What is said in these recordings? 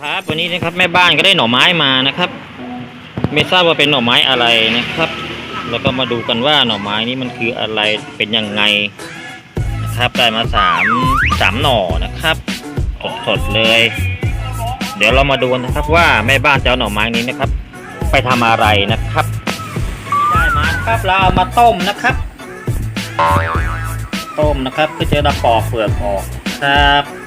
ครับวันนี้นะครับแม่บ้านก็ได้หน่อไม้มานะครับ ไม่ทราบว่าเป็นหน่อไม้อะไรนะครับ แล้วก็มาดูกันว่าหน่อไม้นี้มันคืออะไรเป็นยังไงนะครับได้มาสามสามหน่อนะครับสดๆเลย เดี๋ยวเรามาดูกันนะครับว่าแม่บ้านจะเอาหน่อไม้นี้นะครับ ไปทำอะไรนะครับได้มาครับเราเอามาต้มนะครับ ต้มนะครับเพื่อจะได้ปอกเปลือกออกครับ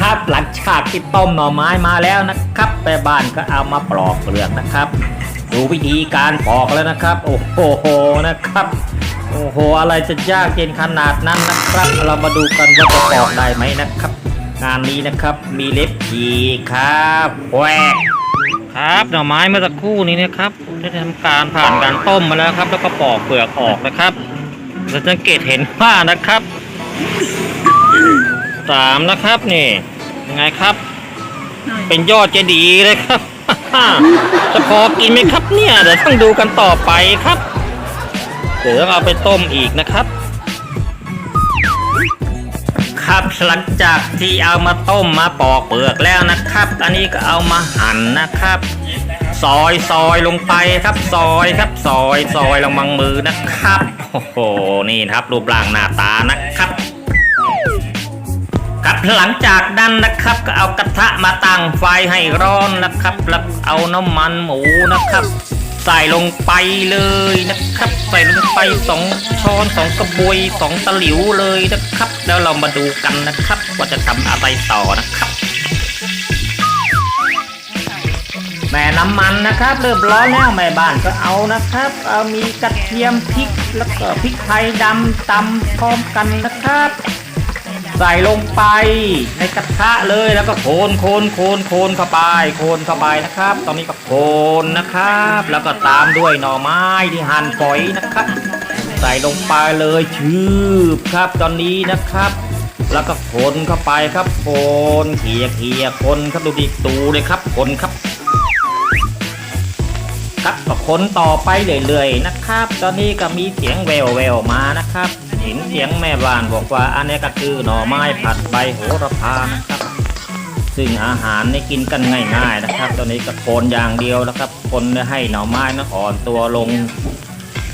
ครับ หลังจากที่ต้มหน่อไม้มาแล้วนะครับแม่บ้านก็เอามาปลอกเปลือกนะครับ ดูวิธีการปอกแล้วนะครับ โอ้โหนะครับ โอ้โห อะไรจะยากเย็นขนาดนั้นนะครับ เรามาดูกันว่าจะปอกได้ไหมนะครับ งานนี้นะครับมีเล็บขีครับแหวกครับหน่อไม้เมื่อสักครู่นี้นะครับได้ทำการผ่านการต้มมาแล้วครับ แล้วก็ปอกเปลือกออกนะครับเราสังเกตเห็นว่านะครับสามนะครับนี่ ยังไงครับ เป็นยอดเจดีย์เลยครับจะพอกินไหมครับเนี่ยเดี๋ยวต้องดูกันต่อไปครับ เดี๋ยวต้องเอาไปต้มอีกนะครับ ครับหลังจากที่เอามาต้มมาปอกเปลือกแล้วนะครับ อันนี้ก็เอามาหั่นนะครับ ซอยซอยลงไปครับ ซอยครับซอยซอยลงมังมือนะครับโอ้โหนี่นะครับรูปร่างหน้าตานะครับ ครับหลังจากนั้นนะครับก็เอากระทะมาตั้งไฟให้ร้อนนะครับ แล้วเอาน้ำมันหมูนะครับ ใส่ลงไปเลยนะครับ ใส่ลงไปสองช้อนสองกระบวยสองตะหลิวเลยนะครับ แล้วเรามาดูกันนะครับ ว่าจะทำอะไรต่อนะครับแม่น้ำมันนะครับเริ่มร้อนแล้วแม่บ้านก็เอานะครับ เอามีกระเทียมพริกแล้วก็พริกไทยดำตำพร้อมกันนะครับ ใส่ลงไปในกระทะเลยแล้วก็โคนโคนโคนโคนเข้าไปโคนเข้าไปนะครับ ตอนนี้ก็โคนนะครับ แล้วก็ตามด้วยหน่อไม้ที่หั่นฝอยนะครับ ใส่ลงไปเลยชืบครับตอนนี้นะครับ แล้วก็คนเข้าไปครับคนเขี่ยเขี่ยคนครับดูดิตูเลยครับคนครับครับก็คนต่อไปเรื่อยๆนะครับ ตอนนี้ก็มีเสียงแววแววมานะครับ เห็นเสียงแม่บ้านบอกว่าอันนี้ก็คือหน่อไม้ผัดใบโหระพานะครับ ซึ่งอาหารนี่กินกันง่าย ๆนะครับ ตอนนี้ก็คนอย่างเดียวนะครับ คนให้หน่อไม้นะอ่อนตัวลง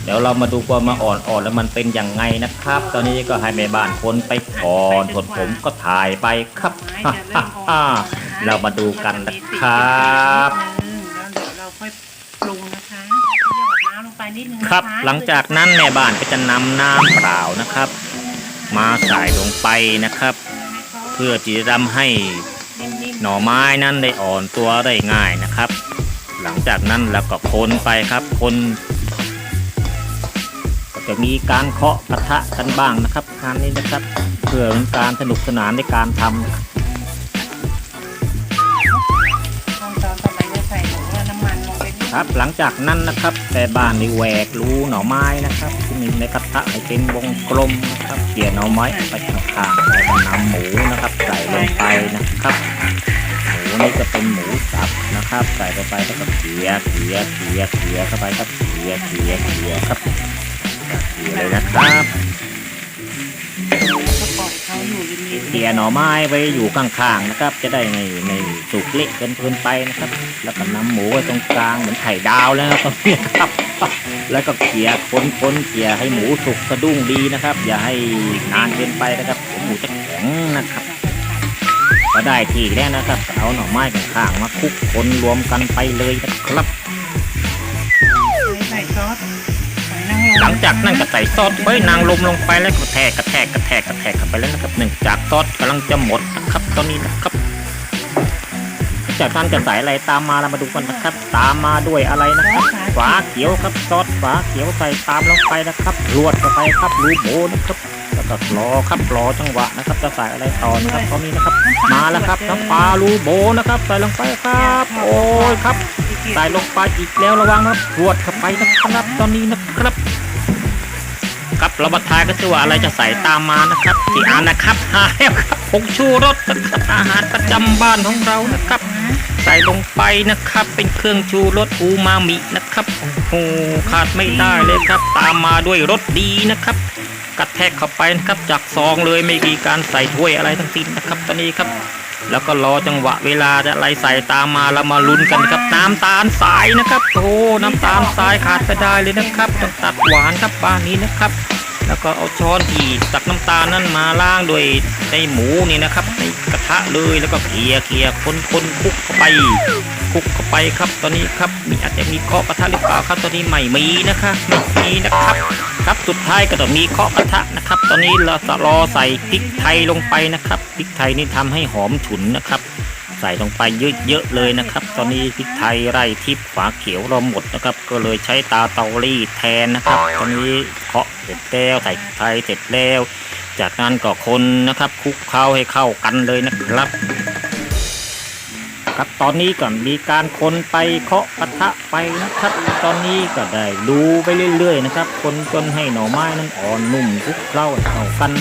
เดี๋ยวเรามาดูว่ามาอ่อนๆแล้วมันเป็นอย่างไงนะครับ ตอนนี้ก็ให้แม่บ้านคนไปก่อนส่วนผมก็ถ่ายไปครับเรามาดูกันนะครับแล้วเดี๋ยวเราค่อยปรุงนะคะหย อดน้ำลงไปนิดนึงนะคะครับ หลังจากนั้นแม่บ้านก็จะนำน้ำเปล่านะครับ มาใส่ลงไปนะครับ เพื่อที่จะทำให้นิ่มหน่อไม้นั้นได้อ่อนตัวได้ง่ายนะครับ หลังจากนั้นแล้วก็คนไปครับคนก็จะมีการเคาะกระทะกันบ้างนะครับงานนี้นะครับ เพื่อเป็นการสนุกสนานในการทำ ครับ หลังจากนั้นนะครับ แต่บ้านนี่แหวกรูหน่อไม้นะครับที่มีในกระทะให้เป็นวงกลมนะครับเกี่ยหน่อไม้ไปข้างๆแล้วก็นำหมูนะครับ ใส่ลงไปนะครับหมูนี่จะเป็นหมูสับนะครับ ใส่ลงไปแล้วก็เขี่ยเขี่ยเขี่ยเขี่ยเข้าไปครับเขี่ยเขี่ยเขี่ยครับเขี่ยเลยนะครับ เขี่ยหน่อไม้ไว้อยู่ข้างๆนะครับ จะได้ไม่ไม่สุกเละเกินเกินไปนะครับ แล้วก็นำหมูไว้ตรงกลางเหมือนไข่ดาวแล้วครับเนี่ยครับแล้วก็เขี่ยคนคนๆเขี่ยให้หมูสุกสะดุ้งดีนะครับ อย่าให้นานเกินไปนะครับหมูจะแข็งนะครับก็ได้ที่แล้วนะครับเอาหน่อไม้ข้างๆมาคลุกคนรวมกันไปเลยนะครับ หลังจากนั้นก็ใส่ซอสไว้นางลมลงไปแล้วก็แทกกระแทกกระแทกกระแทกเข้าไปแล้วนะครับหนึ่งจากซอสกำลังจะหมดนะครับตอนนี้นะครับ จากนั้นจะใส่อะไรตามมาเรามาดูกันนะครับ ตามมาด้วยอะไรนะครับฝาเขียวครับซอสฝาเขียวใส่ตามลงไปนะครับรวดเข้าไปครับรูโบนะครับ ก็รอครับรอจังหวะนะครับจะใส่อะไรต่อนะครับตอนนี้นะครับ มาแล้วครับน้ำปลารูโบนะครับ ใส่ลงไปครับ โอ้ยครับใส่ลงไปอีกแล้วระวังนะครับรวดเข้าไปนะครับตอนนี้นะครับครับเรามาทายก็คือว่าอะไรจะใส่ตามมานะครับที่อ่านนะครับหาแล้วครับผงชูรสนะครับอาหารประจำบ้านของเรานะครับ ใส่ลงไปนะครับ เป็นเครื่องชูรสอูมามินะครับโอ้โหขาดไม่ได้เลยครับ ตามมาด้วยรสดีนะครับ กระแทกเข้าไปนะครับจากซองเลยไม่มีการใส่ถ้วยอะไรทั้งสิ้นนะครับตอนนี้ครับ แล้วก็รอจังหวะเวลาจะอะไรใส่ตามมาแล้วมาลุ้นกันครับ น้ำตาลสายนะครับโอ้น้ำตาลสายขาดไปได้เลยนะครับต้องตัดหวานครับบ้านนี้นะครับ แล้วก็เอาช้อนที่ตักน้ำตาลนั้นมาล้างด้วยในหมูนี่นะครับในกระทะเลยแล้วก็เคี่ยเคี่ยคนคนคลุกเข้าไปคลุกเข้าไปครับ ตอนนี้ครับมีอาจจะมีเคาะกระทะหรือเปล่าครับตอนนี้ไม่มีนะคะไม่มีนะครับครับสุดท้ายก็ต้องมีเคาะกระทะนะครับ ตอนนี้เราจะรอใส่พริกไทยลงไปนะครับพริกไทยนี่ทำให้หอมฉุนนะครับ ใส่ลงไปเยอะๆเลยนะครับ ตอนนี้พริกไทยไร่ทิพย์ฝาเขียวเราหมดนะครับ ก็เลยใช้ตาเตารีดแทนนะครับ ตอนนี้เคาะเสร็จแล้วใส่พริกไทยเสร็จแล้ว จากนั้นก็คนนะครับคลุกเคล้าให้เข้ากันเลยนะครับครับตอนนี้ก็มีการคนไปเคาะกระทะไปนะครับ ตอนนี้ก็ได้ดูไปเรื่อย ๆ นะครับ คนจนให้หน่อไม้นั้นอ่อนนุ่มคลุกเคล้าเข้ากัน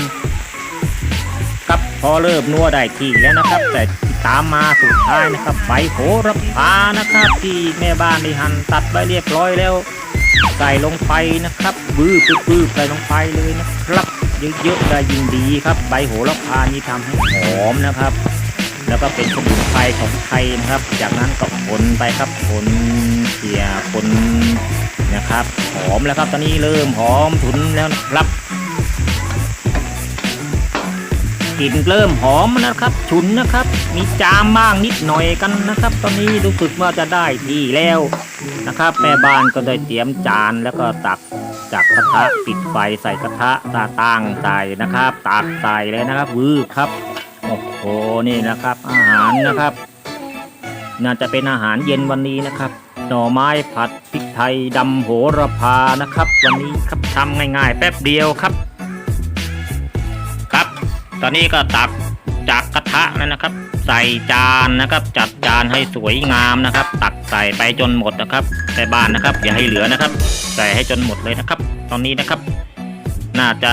ครับพอเริ่มนัวได้ที่แล้วนะครับ แต่ ตามมาสุดท้ายนะครับใบโหระพานะครับที่แม่บ้านได้หั่นตัดไว้เรียบร้อยแล้ว ใส่ลงไปนะครับบื้อปื้อใส่ลงไปเลยนะครับเยอะๆได้ยิ่งดีครับใบโหระพานี่ทำให้หอมนะครับ แล้วก็เป็นสมุนไพรของไทยนะครับ จากนั้นก็คนไปครับคนเขี่ยคนนะครับหอมแล้วครับตอนนี้เริ่มหอมฉุนแล้วนะครับ กลิ่นเริ่มหอมนะครับ ฉุนนะครับ มีจามบ้างนิดหน่อยกันนะครับ ตอนนี้รู้สึกว่าจะได้ที่แล้วนะครับ แม่บ้านก็ได้เตรียมจานแล้วก็ตักจากกระทะปิดไฟใส่กระทะตาตั้งใส่นะครับ ตักใส่เลยนะครับวืบครับโอ้โหนี่นะครับ อาหารนะครับ น่าจะเป็นอาหารเย็นวันนี้นะครับ หน่อไม้ผัดพริกไทยดำโหระพานะครับ วันนี้ครับทำง่ายๆ แป๊บเดียวครับ อนนี้ก็ตักจากกระทะแล้วนะครับ ใส่จานนะครับ จัดจานให้สวยงามนะครับ ตักใส่ไปจนหมดนะครับแต่บ้านนะครับ อย่าให้เหลือนะครับ ใส่ให้จนหมดเลยนะครับ ตอนนี้นะครับ น่าจะ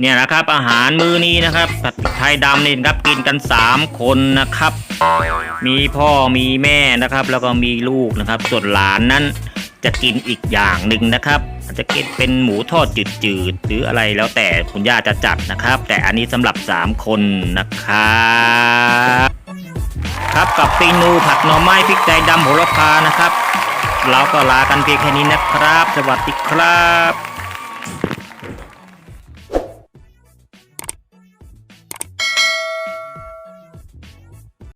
เนี่ยนะครับ อาหารมื้อนี้นะครับผัดไทยดำนี่นะครับกินกันสามคนนะครับ มีพ่อมีแม่นะครับ แล้วก็มีลูกนะครับ ส่วนหลานนั้น จะกินอีกอย่างหนึ่งนะครับ อาจจะกินเป็นหมูทอดจืดๆหรืออะไรแล้วแต่คุณย่าจะจัดนะครับ แต่อันนี้สำหรับ 3 คนนะครับครับกับเมนูผัดหน่อไม้พริกไทยดำโหระพานะครับ เราก็ลากันเพียงแค่นี้นะครับ สวัสดีครับ